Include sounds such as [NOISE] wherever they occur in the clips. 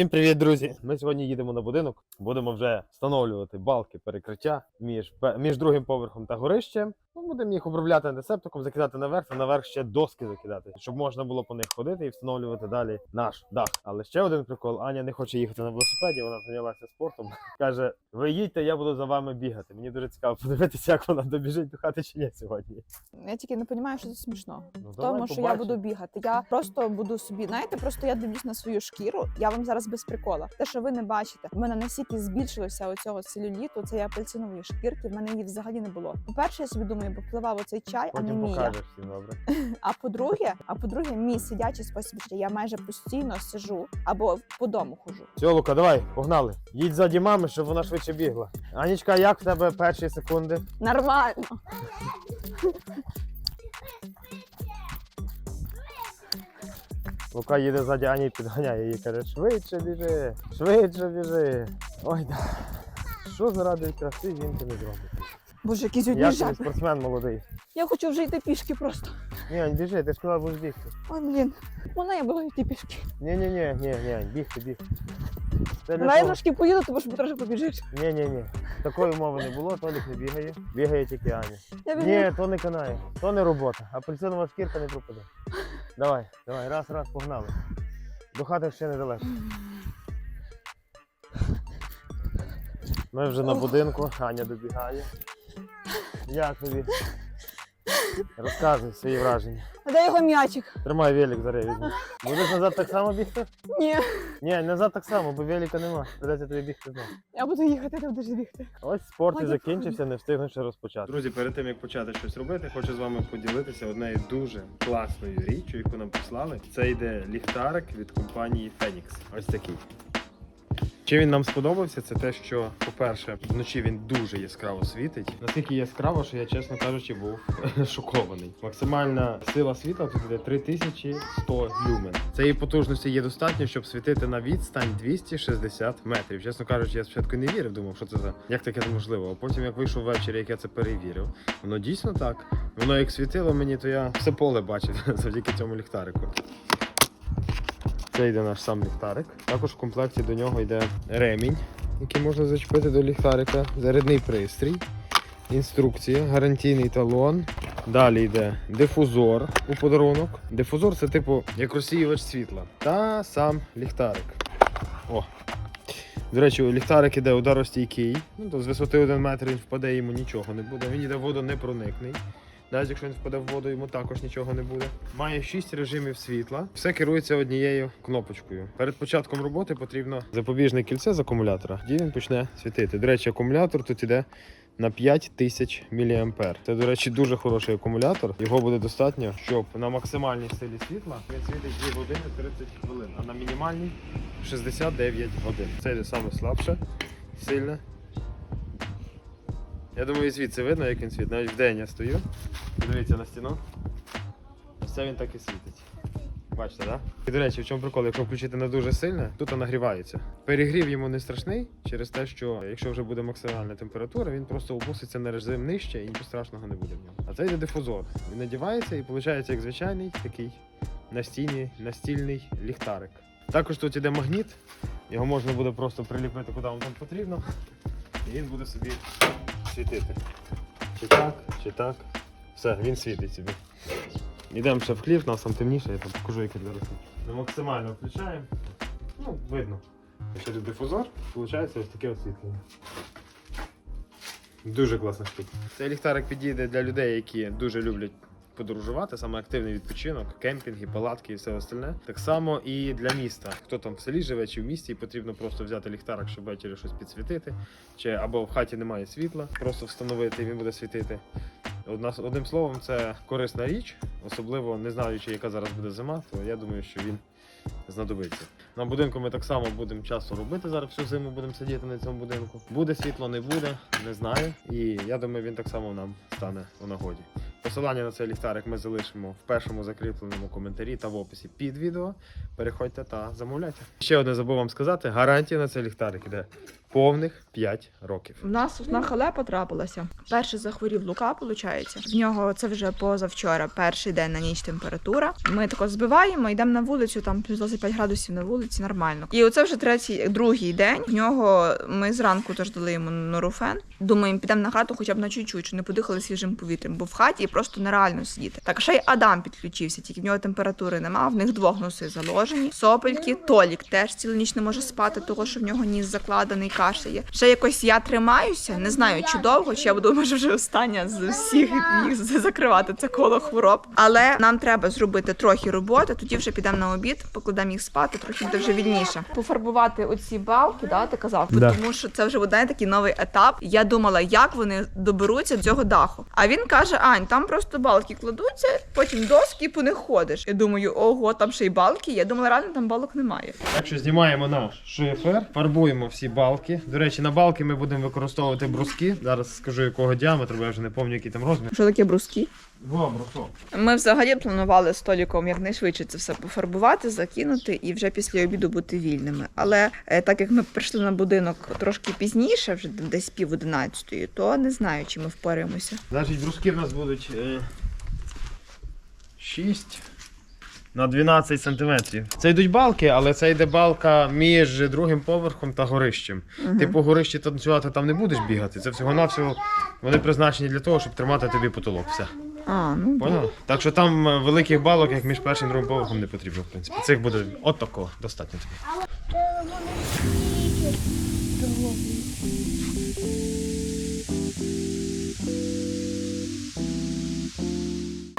Всім привіт, друзі! Ми сьогодні їдемо на будинок. Будемо вже встановлювати балки перекриття між, між другим поверхом та горищем. Ну, будемо їх обробляти антисептиком, закидати наверх, а наверх ще доски закидати, щоб можна було по них ходити і встановлювати далі наш дах. Але ще один прикол: Аня не хоче їхати на велосипеді, вона зайнялася спортом. [LAUGHS] Каже: ви їдьте, я буду за вами бігати. Мені дуже цікаво подивитися, як вона добіжить до хати чи ні сьогодні. Я тільки не розумію, що це смішно. Ну, тому, що я буду бігати. Я просто буду собі, знаєте, просто я дивлюсь на свою шкіру. Я вам зараз без прикола. Те, що ви не бачите, в мене настільки збільшилося оцього целюліту, цієї апельсинової шкірки. В мене її взагалі не було. По-перше, я собі думаю, бо впливав оцей чай, а не Потім мія. покажеш всім добре. [LAUGHS] А по-друге, а по-друге, мій сидячий спосіб життя. Я майже постійно сижу або по дому хожу. Все, Лука, давай, погнали. Їдь ззаді мами, щоб вона швидше бігла. Анічка, як в тебе перші секунди? Нормально. Лука їде ззаді Ані і підганяє її, каже, швидше біжи, швидше біжи. Ой, да. Що заради краси жінки не зробить? Боже, який сьогодні Я тобі спортсмен молодий. Я хочу вже йти пішки просто. Ні, Ань, біжи, ти ж сказала, будеш бігти. Ой, блін, вона я була йти пішки. Ні, ні, ні, ні, ні, Ань, бігти, бігти. Це для Давай я того- трошки поїду, тому що трошки побіжиш. Ні, ні, ні. Такої умови не було, Толік не бігає. Бігає тільки Аня. Я. Ні, то не канає, то не робота. Апельсинова шкірка не пропаде. Давай, давай, раз, раз, погнали. До хати ще недалеко. Ми вже на будинку, Аня добігає. Як тобі? Розказуй свої враження. А де його м'ячик? Тримай велик зараз я візьму. Будеш назад так само бігти? Ні. Ні, назад так само, бо велика нема. Придеться тобі бігти знову. Я буду їхати, ти будеш бігти. Ось спорт і закінчився, не встигну ще розпочати. Друзі, перед тим як почати щось робити, хочу з вами поділитися однією дуже класною річчю, яку нам прислали. Це йде ліхтарик від компанії Phoenix. Ось такий. Чим він нам сподобався, це те, що, по-перше, вночі він дуже яскраво світить. Настільки яскраво, що я, чесно кажучи, був [LAUGHS] шокований. Максимальна сила світла тут іде 3100 люмен. Цієї потужності є достатньо, щоб світити на відстань 260 метрів. Чесно кажучи, я спочатку не вірив, думав, що це за як таке можливо. А потім, як вийшов ввечері, як я це перевірив, воно дійсно так. Воно як світило мені, то я все поле бачив [LAUGHS] завдяки цьому ліхтарику. Це йде наш сам ліхтарик. Також в комплекті до нього йде ремінь, який можна зачепити до ліхтарика, зарядний пристрій, інструкція, гарантійний талон. Далі йде дифузор у подарунок. Дифузор це типу як розсіювач світла. Та сам ліхтарик. О. До речі, ліхтарик іде ударостійкий. Ну, то з висоти 1 метр він впаде, йому нічого не буде. Він іде водонепроникний. Навіть якщо він впаде в воду, йому також нічого не буде. Має 6 режимів світла. Все керується однією кнопочкою. Перед початком роботи потрібно запобіжне кільце з акумулятора. Тоді він почне світити. До речі, акумулятор тут іде на 5000 мА. Це, до речі, дуже хороший акумулятор. Його буде достатньо, щоб на максимальній силі світла він світить 2 години 30 хвилин, а на мінімальній 69 годин. Це саме слабше, сильне. Я думаю, звідси видно, як він світить. Навіть вдень я стою. Дивіться на стіну. Ось це він так і світить. Бачите, так? І до речі, в чому прикол, якщо включити не дуже сильно, тут нагрівається. Перегрів йому не страшний через те, що якщо вже буде максимальна температура, він просто опуститься на режим нижче і нічого страшного не буде в ньому. А це йде дифузор. Він надівається і виходить як звичайний такий настільний, настільний ліхтарик. Також тут іде магніт, його можна буде просто приліпити куди вам там потрібно, і він буде собі світити. Чи так, чи так. Все, він світить собі. Йдемо ще в хлів, нас там темніше, я там покажу, який зараз. Ми максимально включаємо. Ну, видно. Через дифузор виходить ось таке освітлення. Дуже класна штука. Цей ліхтарик підійде для людей, які дуже люблять подорожувати, саме активний відпочинок, кемпінги, палатки і все остальне. Так само і для міста. Хто там в селі живе чи в місті, і потрібно просто взяти ліхтарик, щоб ввечері щось підсвітити. Чи або в хаті немає світла, просто встановити і він буде світити. Одна, одним словом, це корисна річ, особливо не знаючи, яка зараз буде зима, то я думаю, що він знадобиться. На будинку ми так само будемо часто робити. Зараз всю зиму будемо сидіти на цьому будинку. Буде світло, не буде, не знаю. І я думаю, він так само нам стане у нагоді. Посилання на цей ліхтарик ми залишимо в першому закріпленому коментарі та в описі під відео. Переходьте та замовляйте. Ще одне забув вам сказати: гарантія на цей ліхтарик іде повних 5 років. У нас одна халепа трапилася. Перший захворів Лука, виходить. В нього це вже позавчора, перший день на ніч температура. Ми тако збиваємо, йдемо на вулицю, там плюс 25 градусів на вулиці, нормально. І оце вже третій, другий день. В нього ми зранку теж дали йому нурофен. Думаємо, підемо на хату хоча б на чуть-чуть, щоб не подихали свіжим повітрям, бо в хаті просто нереально сидіти. Так ще й Адам підключився, тільки в нього температури нема. В них двох носи заложені. Сопельки, Толік теж цілу ніч не може спати, того що в нього ніс закладений, кашляє. Ще якось я тримаюся, не знаю чи довго, чи я буду може вже остання з всіх їх закривати це коло хвороб. Але нам треба зробити трохи роботи, тоді вже підемо на обід, покладемо їх спати, трохи буде вже вільніше. Пофарбувати оці балки, да, ти казав, Да. тому що це вже буде такий новий етап. Я думала, як вони доберуться до цього даху. А він каже: Ань, там просто балки кладуться, потім доски і по них ходиш. Я думаю, ого, там ще й балки. Я думала, реально там балок немає. Так що знімаємо наш шифер, фарбуємо всі балки. До речі, на балки ми будемо використовувати бруски. Зараз скажу якого діаметру, бо я вже не пам'ятаю, який там розмір. Що таке бруски? Во, брусок. Ми взагалі планували з Толіком якнайшвидше це все пофарбувати, закинути і вже після обіду бути вільними. Але е, так як ми прийшли на будинок трошки пізніше, вже десь пів одинадцятої, то не знаю, чи ми впораємося. Значить, бруски в нас будуть е, 6 на 12 сантиметрів. Це йдуть балки, але це йде балка між другим поверхом та горищем. Мгм. Ти по горищі танцювати там не будеш бігати. Це всього-навсього вони призначені для того, щоб тримати тобі потолок. Все. А, ну да. Поняв? Так що там е, великих балок, як між першим і другим поверхом, не потрібно, в принципі. Цих буде от такого, достатньо тобі.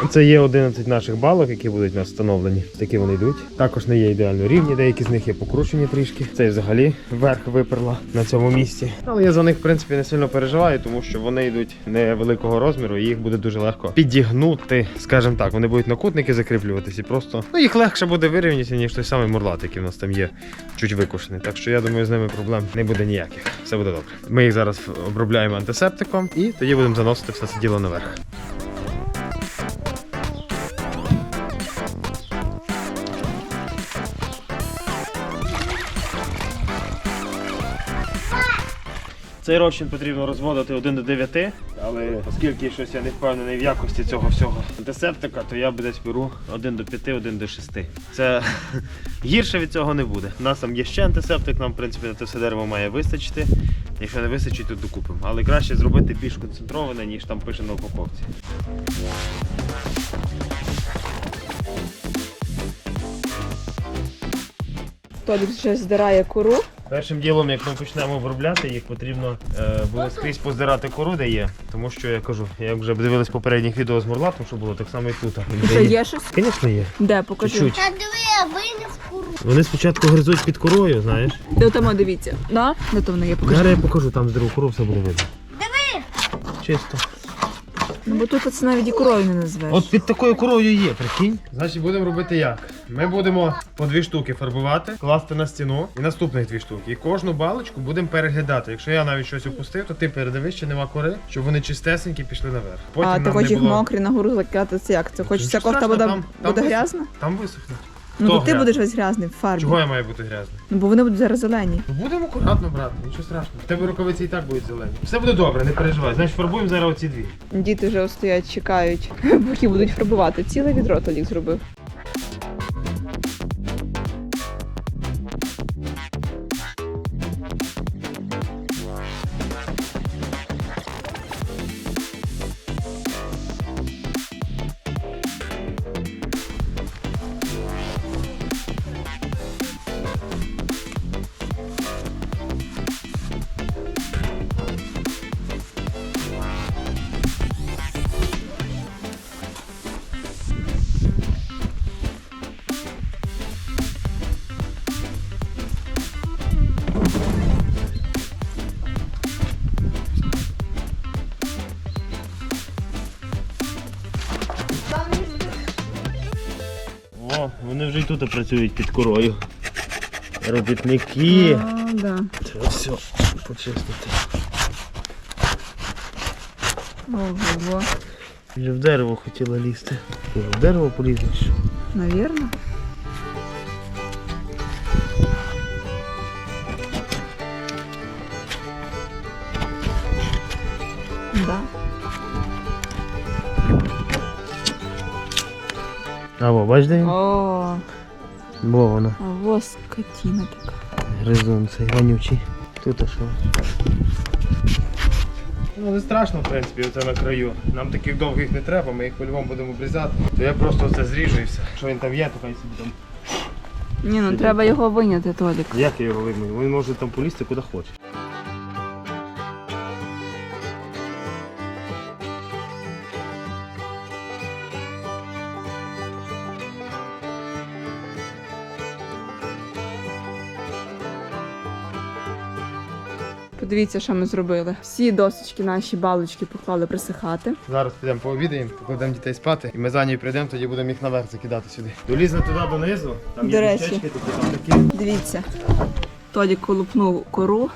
Це є 11 наших балок, які будуть у нас встановлені. Такі вони йдуть. Також не є ідеально рівні, деякі з них є покручені трішки. Цей взагалі вверх виперла на цьому місці. Але я за них, в принципі, не сильно переживаю, тому що вони йдуть невеликого розміру, і їх буде дуже легко підігнути. Скажімо так, вони будуть на кутники закріплюватися і просто. Ну їх легше буде вирівняти, ніж той самий мурлат, який в нас там є, чуть викушений. Так що я думаю, з ними проблем не буде ніяких. Все буде добре. Ми їх зараз обробляємо антисептиком і тоді будемо заносити все це діло наверх. Цей розчин потрібно розводити 1 до 9, але оскільки щось я не впевнений в якості цього всього антисептика, то я десь беру 1 до 5, 1 до 6. Це [LAUGHS] гірше від цього не буде. У нас там є ще антисептик, нам в принципі на те все дерево має вистачити. Якщо не вистачить, то докупимо. Але краще зробити більш концентроване, ніж там пише на упаковці. Толік вже здирає кору. Першим ділом, як ми почнемо обробляти, їх потрібно е, буде скрізь поздирати кору, де є. Тому що я кажу, як вже дивились попередніх відео з мурлатом, що було так само і тут. Що є щось? Звісно, є. Де покажи? Чуть-чуть. Та диви, винес куру. Вони спочатку гризуть під корою, знаєш. Де тому дивіться. Да? Де то воно є? Покажи. Зараз я покажу, там здорову кору все буде видно. Диви! Чисто. Ну бо тут це навіть і корою не назвеш. От під такою корою є, прикинь. Значить, будемо робити як? Ми будемо по дві штуки фарбувати, класти на стіну і наступних дві штуки. І кожну балочку будемо переглядати. Якщо я навіть щось опустив, то ти передивись, чи нема кори, щоб вони чистесенькі пішли наверх. а ти хочеш їх було- мокрі на гору закидати, це як? Це хочеться кофта буде, там- там буде висох- грязна? Там висохне. Ну Хто то ти грязний? будеш весь грязний в фарбі. Чого я маю бути грязним? Ну бо вони будуть зараз зелені. Ну, Будемо акуратно брати, нічого страшного. В тебе рукавиці і так будуть зелені. Все буде добре, не переживай. Значить, фарбуємо зараз оці дві. Діти вже стоять, чекають, [LAUGHS] поки будуть фарбувати. Ціле відро Толік зробив. і тут працюють під курою. Робітники. А, да. Треба все почистити. Ого. Вже в дерево хотіла лізти. Вже в дерево полізеш. Навірно. Да. А во, бачите? О, Во вона. а во скотіна така. Гризун цей вонючий. Тут а що? Ну не страшно, в принципі, оце на краю. Нам таких довгих не треба, ми їх по-любому будемо обрізати. То я просто оце зріжу і все. Що він там є, то хай собі там. Ні, ну треба його виняти, Толік. Як я його вийму? Він може там полізти куди хоче. Подивіться, що ми зробили. Всі досочки, наші балочки поклали присихати. Зараз підемо пообідаємо, покладемо дітей спати, і ми за нею прийдемо, тоді будемо їх наверх закидати сюди. Долізли туди донизу, там До є речі. такі, там такі. Дивіться, Тоді колупнув кору.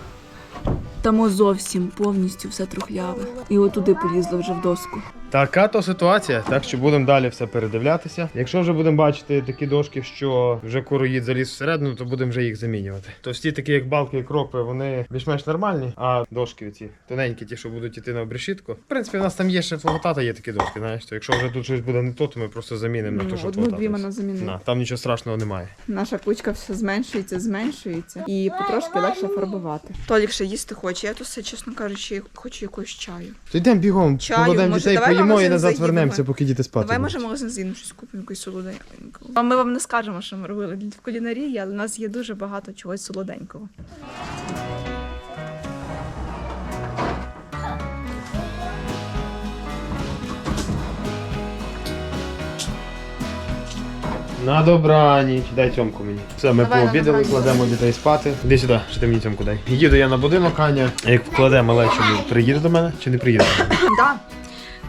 Там зовсім повністю все трухляве. І отуди полізло вже в доску. Така то ситуація, так що будемо далі все передивлятися. Якщо вже будемо бачити такі дошки, що вже короїд заліз всередину, то будемо вже їх замінювати. Товсті такі, як балки і кропи, вони більш-менш нормальні, а дошки ці тоненькі, ті, що будуть іти на обрешітку. В принципі, у нас там є ще флотата, є такі дошки, знаєш, то якщо вже тут щось буде не то, то ми просто замінимо на те, що Одну-дві флотата. мене замінили. На, там нічого страшного немає. Наша кучка все зменшується, зменшується і потрошки легше фарбувати. Толік ще їсти хоче. Я то все, чесно кажучи, хочу якогось чаю. То йдемо бігом, Чаю, може, дітей, давай поїмо і назад вернемося, поки діти спати. Давай будуть. може магазин з'їдемо щось купимо якусь солоденьку. А ми вам не скажемо, що ми робили в кулінарії, але у нас є дуже багато чогось солоденького. На добраніч, дай цьомку мені. Все, ми Давай пообідали, кладемо дітей спати. Іди сюди, що ти мені цьомку дай. Їду я на будинок, Аня. Як вкладе малечу, приїде до мене чи не приїде? Да.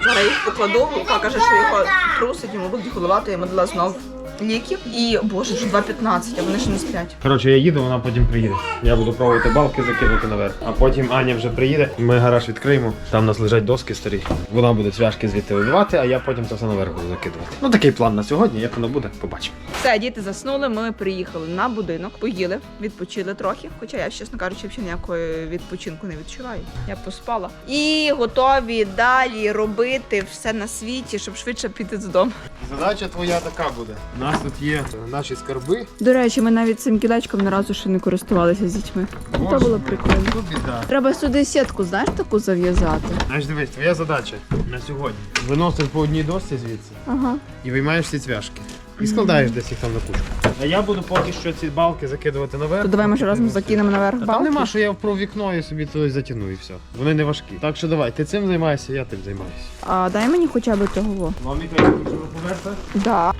Зараз їх покладу, Лука каже, що його трусить, йому будуть голувати, йому дала знов ліків. І боже, ж 2.15, а вони ще не сплять. Коротше, я їду, вона потім приїде. Я буду пробувати балки закинути наверх. А потім Аня вже приїде, ми гараж відкриємо. Там у нас лежать доски старі. Вона буде цвяшки звідти вибивати, а я потім це все наверх буду закидувати. Ну такий план на сьогодні, як воно буде, побачимо. Все, діти заснули. Ми приїхали на будинок, поїли, відпочили трохи. Хоча я, чесно кажучи, взагалі ніякої відпочинку не відчуваю. Я поспала. І готові далі робити все на світі, щоб швидше піти додому. Задача твоя така буде. Нас тут є наші скарби. До речі, ми навіть цим кілечком ні разу ще не користувалися з дітьми. Ну, То було прикольно. Тут біда. Треба сюди сітку, знаєш, таку зав'язати. Знаєш, дивись, твоя задача на сьогодні. Виносиш по одній досці звідси Ага. і виймаєш ці цвяшки. І складаєш десь їх там на кучку. А я буду поки що ці балки закидувати наверх. То давай може поки разом закинемо наверх Та Там нема, що я впро вікно і собі туди затягну і все. Вони не важкі. Так що давай, ти цим займаєшся, я тим займаюся. А дай мені хоча б того. Вам яка я хочу поверху? Да.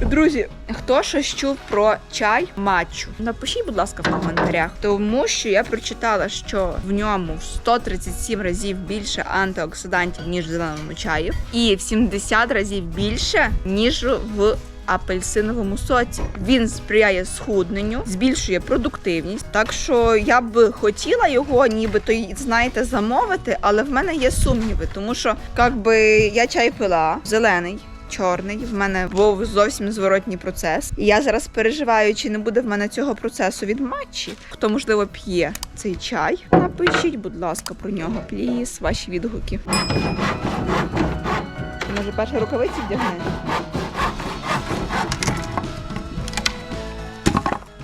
Друзі, хто щось чув про чай матчу? Напишіть, будь ласка, в коментарях, тому що я прочитала, що в ньому в 137 разів більше антиоксидантів, ніж в зеленому чаї, і в 70 разів більше, ніж в апельсиновому соці. Він сприяє схудненню, збільшує продуктивність. Так що я б хотіла його, нібито знаєте, замовити, але в мене є сумніви, тому що якби я чай пила зелений. Чорний в мене був зовсім зворотній процес. І я зараз переживаю, чи не буде в мене цього процесу від матчі. Хто можливо п'є цей чай? Напишіть, будь ласка, про нього, пліс, ваші відгуки. Може, перші рукавиці вдягне?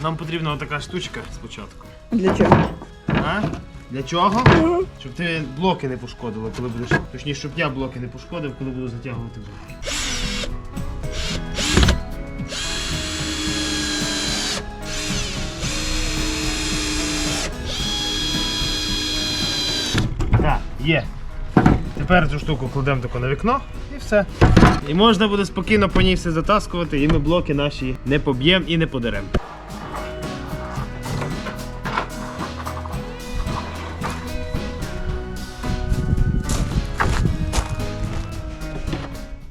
Нам потрібна така штучка спочатку. Для чого? А? Для чого? Щоб ти блоки не пошкодило, коли будеш. Точніше, щоб я блоки не пошкодив, коли буду затягувати блоки. Є. Тепер цю штуку кладемо тако на вікно і все. І можна буде спокійно по ній все затаскувати, і ми блоки наші не поб'ємо і не подеремо.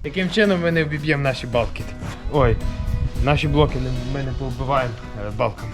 Таким чином ми не вб'ємо наші балки. Ой, наші блоки ми не повбиваємо е, балками.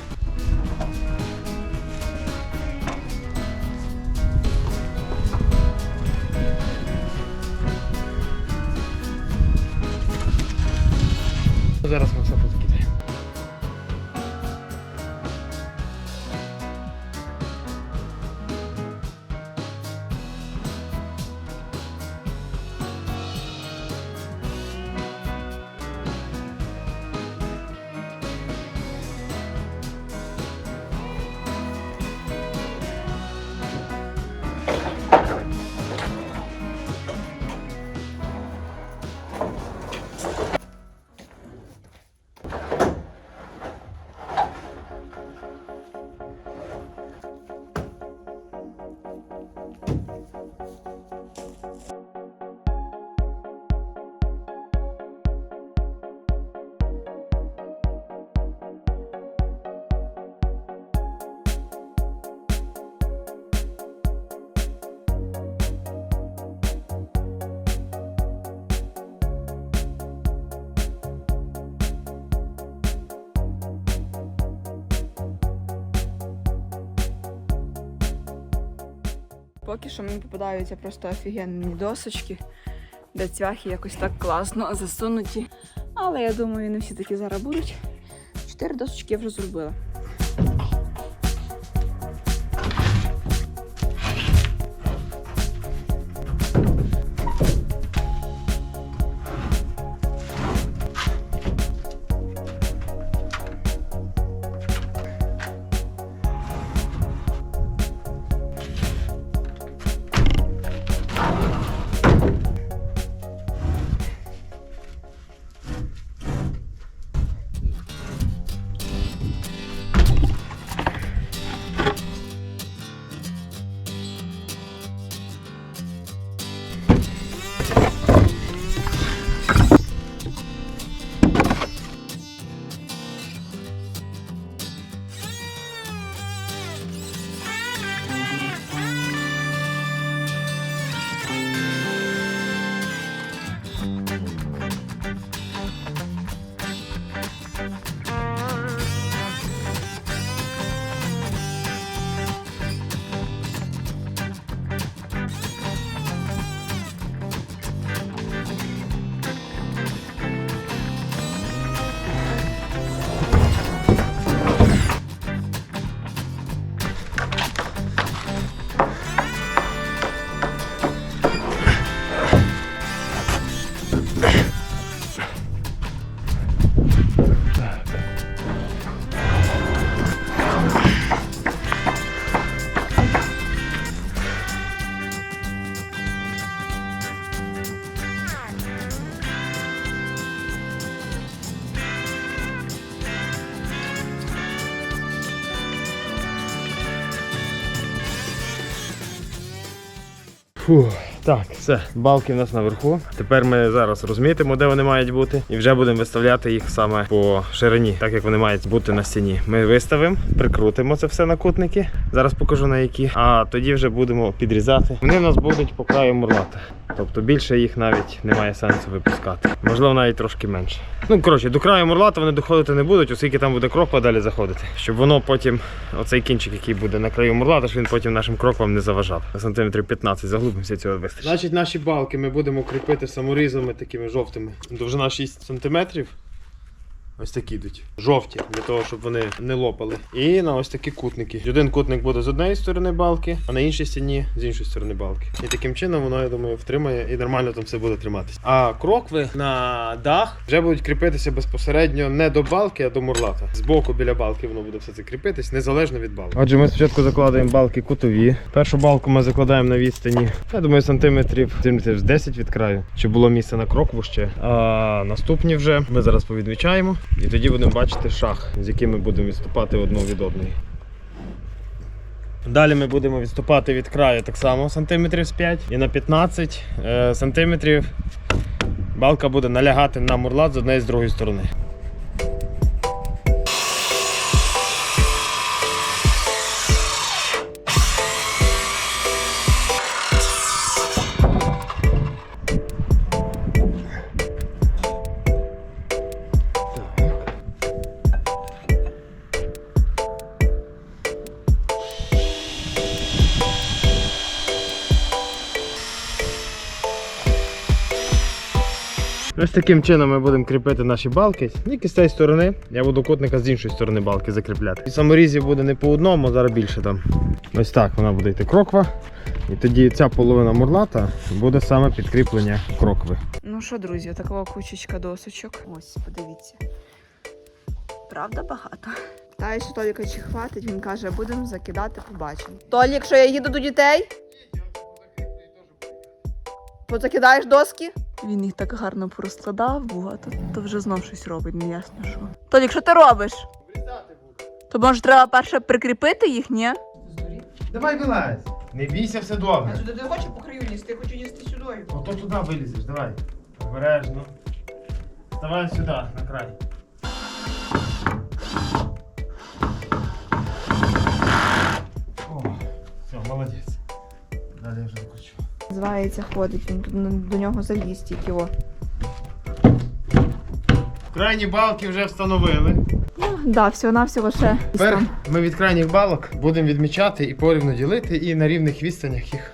Поки що мені попадаються просто офігенні досочки, де цвяхи якось так класно засунуті. Але я думаю, не всі такі зараз будуть. Чотири досочки я вже зробила. Puh. Так, все, балки в нас наверху. Тепер ми зараз розмітимо, де вони мають бути, і вже будемо виставляти їх саме по ширині, так як вони мають бути на стіні. Ми виставимо, прикрутимо це все на кутники. Зараз покажу на які. А тоді вже будемо підрізати. Вони в нас будуть по краю мурлата. Тобто більше їх навіть немає сенсу випускати. Можливо, навіть трошки менше. Ну коротше, до краю мурлата вони доходити не будуть, оскільки там буде кроква далі заходити. Щоб воно потім, оцей кінчик, який буде на краю мурлата, щоб він потім нашим кроквам не заважав. На сантиметрів 15 заглубимося цього вистачить. Значить, наші балки ми будемо кріпити саморізами такими жовтими. Довжина 6 сантиметрів. Ось такі йдуть. Жовті, для того, щоб вони не лопали. І на ось такі кутники. Один кутник буде з однієї сторони балки, а на іншій стіні з іншої сторони балки. І таким чином воно, я думаю, втримає і нормально там все буде триматися. А крокви на дах вже будуть кріпитися безпосередньо не до балки, а до мурлата. Збоку біля балки воно буде все це кріпитись, незалежно від балки. Отже, ми спочатку закладаємо балки кутові. Першу балку ми закладаємо на відстані, я думаю, сантиметрів, сантиметрів з 10 від краю, щоб було місце на крокву ще. А наступні вже ми зараз повідмічаємо. І тоді будемо бачити шах, з яким ми будемо відступати одного від одної. Далі ми будемо відступати від краю так само сантиметрів з 5 і на 15 е, сантиметрів балка буде налягати на мурлат з однієї з другої сторони. Ось таким чином ми будемо кріпити наші балки. Тільки з цієї сторони, я буду кутника з іншої сторони балки закріпляти. І саморізів буде не по одному, а зараз більше там. Ось так вона буде йти кроква. І тоді ця половина мурлата буде саме підкріплення крокви. Ну що, друзі, такова кучечка досочок. Ось, подивіться. Правда багато? Питаю, що Толіка чи хватить, він каже, будемо закидати, побачимо. Толік, що я їду до дітей? Позакидаєш доски? Він їх так гарно порозкладав, багато, то вже знов щось робить, не ясно що. Толік, що ти робиш? То може треба перше прикріпити їх, ні? Давай вилазь! Не бійся, все добре. сюди не хочу по краю лізти, я хочу лізти сюди. Ото туди вилізеш, давай. Обережно. Вставай сюди, на край. О, все, молодець. Далі я вже закручу. Називається ходить, він тут до нього заліз тільки о. Крайні балки вже встановили. Ну, да, всього-навсього ще. Тепер ми від крайніх балок будемо відмічати і порівну ділити, і на рівних відстанях їх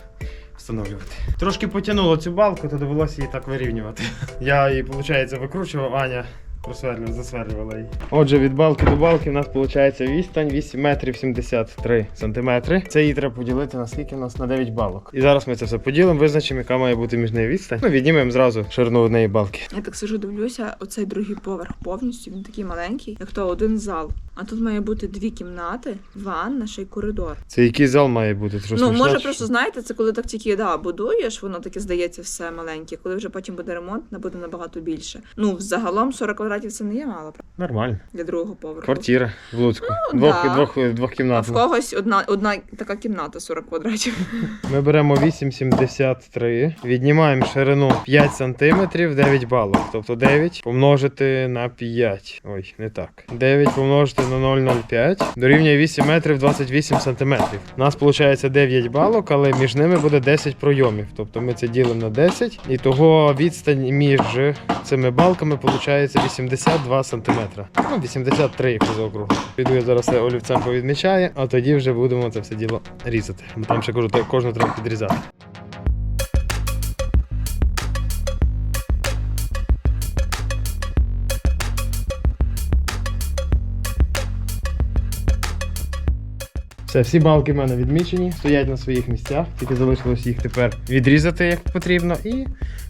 встановлювати. Трошки потягнуло цю балку, то довелося її так вирівнювати. Я її, виходить, викручував, Аня просверлювала, засверлювала її. Отже, від балки до балки в нас виходить відстань 8 метрів 73 сантиметри. Це її треба поділити на скільки у нас на 9 балок. І зараз ми це все поділимо, визначимо, яка має бути між нею відстань. Ну, віднімемо зразу ширину однієї балки. Я так сижу, дивлюся, оцей другий поверх повністю, він такий маленький, як то один зал. А тут має бути дві кімнати, ванна, ще й коридор. Це який зал має бути? Ти що, ну, смішна, може, чи просто знаєте, це коли так тільки да, будуєш, воно таке здається все маленьке. Коли вже потім буде ремонт, не буде набагато більше. Ну, взагалом 40 квадратів це не є мало Нормально. для другого поверху. Квартира в Луцьку. Ну, двох, да. двох, А в когось одна, одна така кімната 40 квадратів. [LAUGHS] Ми беремо 8,73, віднімаємо ширину 5 см, 9 балок. Тобто 9 помножити на 5. Ой, не так. 9 помножити на 0,05 дорівнює 8 метрів 28 сантиметрів. У нас виходить 9 балок, але між ними буде 10 пройомів. Тобто ми це ділимо на 10, і того відстань між цими балками виходить 82 сантиметра. Ну, 83, якщо заокруглити. Піду я зараз це олівцем повідмічаю, а тоді вже будемо це все діло різати. Там ще кожну треба підрізати. Все, всі балки в мене відмічені, стоять на своїх місцях, тільки залишилось їх тепер відрізати як потрібно і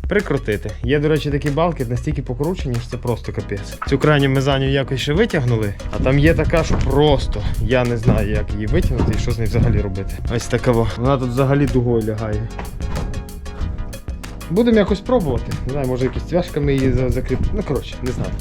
прикрутити. Є, до речі, такі балки настільки покручені, що це просто капець. Цю крайню мезаню якось ще витягнули, а там є така, що просто я не знаю, як її витягнути і що з нею взагалі робити. Ось така. Вона тут взагалі дугою лягає. Будемо якось пробувати. Не знаю, може якісь цвяшками її за- закріпити. Ну, коротше, не знаю.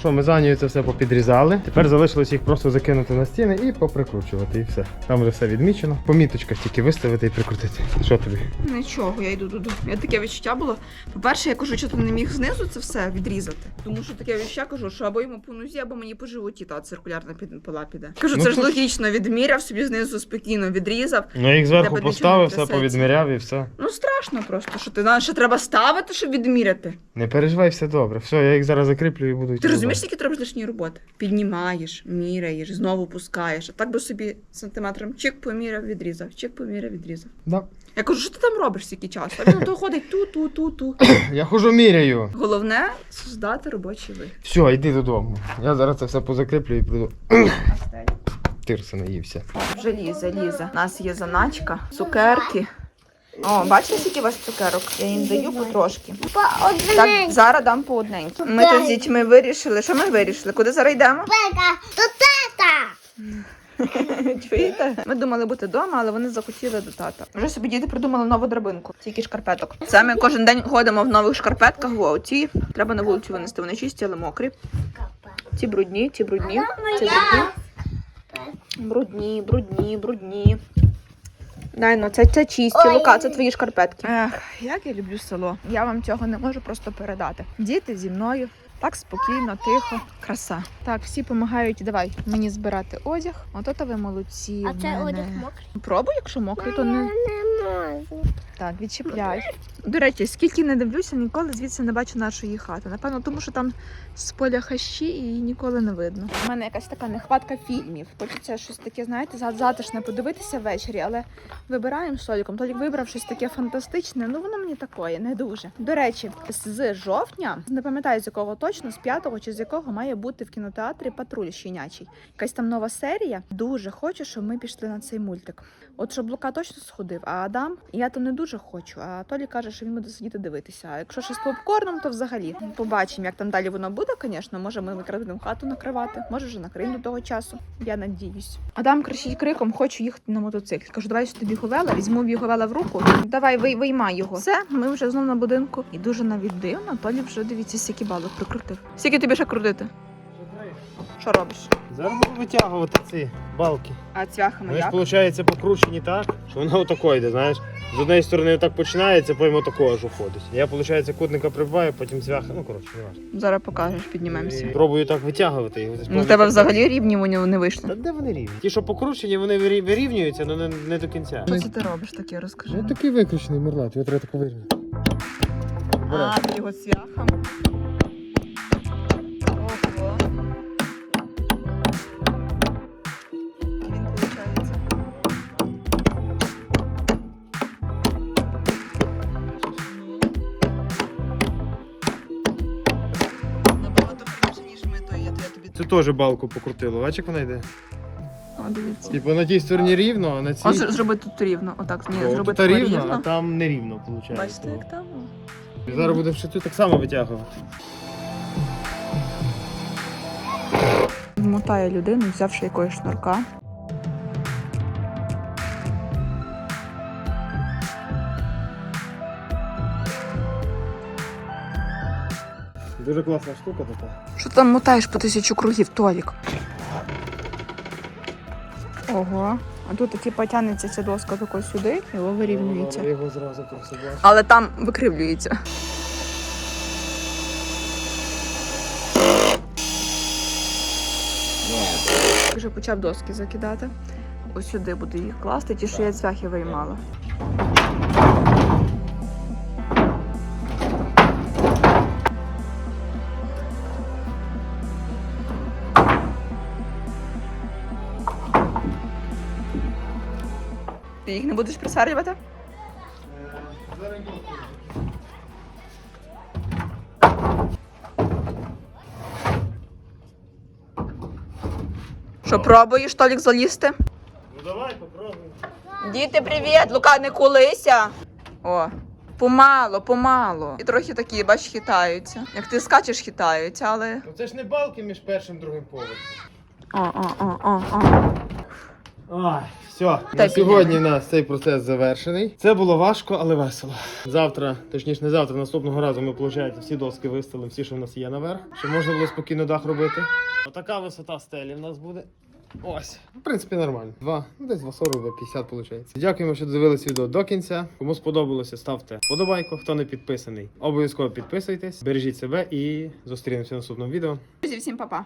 Що, ми за нею це все попідрізали. Тепер залишилось їх просто закинути на стіни і поприкручувати, і все. Там вже все відмічено. По міточках тільки виставити і прикрутити. Що тобі? Нічого, я йду туди. Я таке відчуття було. По-перше, я кажу, що ти не міг знизу це все відрізати. Тому що таке відчуття кажу, що або йому по нозі, або мені по животі та циркулярна пила піде. Кажу, Ну, це ж логічно, відміряв собі знизу спокійно, відрізав. Ну, їх зверху поставив, все повідміряв і все. Ну страшно просто, що ти знаєш, що треба ставити, щоб відміряти. Не переживай, все добре. Все, я їх зараз закріплю і буду йти. Ти розумієш, скільки треба лишньої роботи? Піднімаєш, міряєш, знову пускаєш. А так би собі сантиметром чик поміряв, відрізав, чик поміряв, відрізав. Да. Я кажу, що ти там робиш стільки часу? А він то ходить ту, ту, ту, ту. [COUGHS] Я хожу міряю. Головне создати робочий вихід. Все, йди додому. Я зараз це все позакріплю і прийду. Тирси наївся. Вже лізе, лізе. У нас є заначка, цукерки. О, бачите, скільки у вас цукерок? Я їм даю потрошки. По Так, одненькому. зараз дам по одненькій. Ми тут з дітьми вирішили. Що ми вирішили? Куди зараз йдемо? Бека, то тата. [LAUGHS] Чуєте? Ми думали бути вдома, але вони захотіли до тата. Вже собі діти придумали нову драбинку, тільки шкарпеток. Це ми кожен день ходимо в нових шкарпетках. Во, ці треба на вулицю винести. Вони чисті, але мокрі. Ці брудні, ці брудні, ці брудні. Брудні, брудні, брудні. Дай, ну це, це чисті. Ой. Лука, це твої шкарпетки. Ех, як я люблю село. Я вам цього не можу просто передати. Діти зі мною. Так спокійно, тихо, краса. Так, всі допомагають. Давай мені збирати одяг. Ото то ви молодці. А в це мене. одяг мокрий. Пробуй, якщо мокрий, то не так, відчіпляй. До речі, скільки не дивлюся, ніколи звідси не бачу нашої хати. Напевно, тому що там з поля хащі і її ніколи не видно. У мене якась така нехватка фільмів. Хочеться щось таке, знаєте, затишне подивитися ввечері, але вибираємо з Толіком. Толік вибрав щось таке фантастичне. Ну воно мені такое, не дуже. До речі, з жовтня не пам'ятаю з якого точно, з п'ятого чи з якого має бути в кінотеатрі патруль щенячий. Якась там нова серія. Дуже хочу, щоб ми пішли на цей мультик. От щоб Лука точно сходив, а Адам, я то не дуже хочу. А Толі каже, що він буде сидіти дивитися. А якщо щось з попкорном, то взагалі побачимо, як там далі воно буде, звісно. Може, ми якраз будемо хату накривати, може вже накриємо до того часу. Я надіюсь. Адам кричить криком: хочу їхати на мотоциклі. Кажу, давай сюди біговела, візьму біговела в руку. Давай, виймай його. Все, ми вже знов на будинку. І дуже навіть дивно. Толі вже дивіться, скільки балок прикрутив. Скільки тобі ще крутити? Що робиш? Зараз буду витягувати ці балки. А цвяхами Вони ж, як? виходить, покручені так, що воно отако йде, знаєш. З однієї сторони так починається, потім отако аж уходить. Я, виходить, кутника прибиваю, потім цвяха, ну коротше, не важливо. Зараз покажеш, піднімемося. І Пробую так витягувати їх. Ну, у тебе взагалі рівні вони не вийшли. Та де вони рівні? Ті, що покручені, вони вирі- вирівнюються, але не, не до кінця. Що це ти робиш таке, розкажи. Ну такий виключений мерлат, його треба тако вирівняти. А, ти його цвяхом. Теж балку покрутило, бачиш, як вона йде? О, дивіться. Типу на тій стороні рівно, а на цій. О, зр- зроби тут рівно. Отак, ні, О, зроби тут тут рівно, рівно. а там не рівно, виходить. Бачите, як там? І зараз будемо ще тут так само витягувати. Вмотає людину, взявши якогось шнурка. Дуже класна штука така. Що ти там мотаєш по тисячу кругів, Толік? Ого. А тут типа тягнеться ця доска тако сюди і вирівнюється. Його зразу просто. Але там викривлюється. Вже почав доски закидати. Ось сюди буду їх класти, ті, що я цвяхи виймала. Ти їх не будеш присварювати? Що, пробуєш, Толік, залізти? Ну давай попробуй. Діти, привіт! Лука, не кулися. О, помало, помало. І трохи такі, бач, хитаються. Як ти скачеш, хитаються, але. Ну це ж не балки між першим і другим поверхом. О, о, о, о, о. Ай, все. На сьогодні у нас цей процес завершений. Це було важко, але весело. Завтра, точніше, не завтра, наступного разу ми, виходить, всі доски виставили, всі, що в нас є наверх, щоб можна було спокійно дах робити. Отака висота стелі в нас буде. Ось, в принципі, нормально. Два, ну десь 2,40, 50 виходить. Дякуємо, що дивились відео до кінця. Кому сподобалося, ставте подобайку. Хто не підписаний, обов'язково підписуйтесь, бережіть себе і зустрінемося в наступному відео. Друзі, всім па-па.